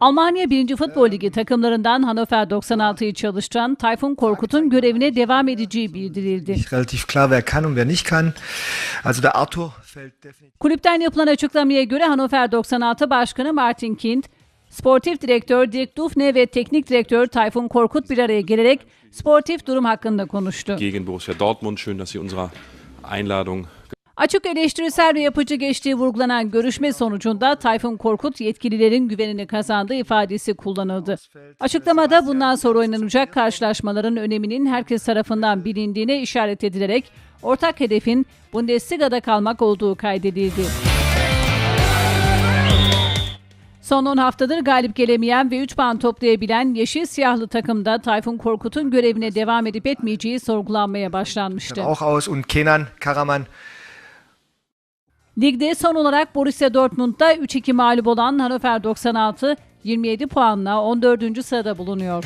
Almanya 1. Futbol Ligi takımlarından Hannover 96'yı çalıştıran Tayfun Korkut'un görevine devam edeceği bildirildi. relativ klar, wer kann und wer nicht kann. Also der Arthur fällt definitiv. Kulüpten yapılan açıklamaya göre Hannover 96 Başkanı Martin Kind, sportif direktör Dirk Dufne ve teknik direktör Tayfun Korkut bir araya gelerek sportif durum hakkında konuştu. Gegen Borussia Dortmund. Schön, dass Sie unserer Einladung Açık eleştirisel ve yapıcı geçtiği vurgulanan görüşme sonucunda Tayfun Korkut yetkililerin güvenini kazandığı ifadesi kullanıldı. Açıklamada bundan sonra oynanacak karşılaşmaların öneminin herkes tarafından bilindiğine işaret edilerek ortak hedefin Bundesliga'da kalmak olduğu kaydedildi. Son 10 haftadır galip gelemeyen ve 3 puan toplayabilen Yeşil Siyahlı takımda Tayfun Korkut'un görevine devam edip etmeyeceği sorgulanmaya başlanmıştı. Auch aus und Kenan Karaman Ligde son olarak Borussia Dortmund'da 3-2 mağlup olan Hannover 96 27 puanla 14. sırada bulunuyor.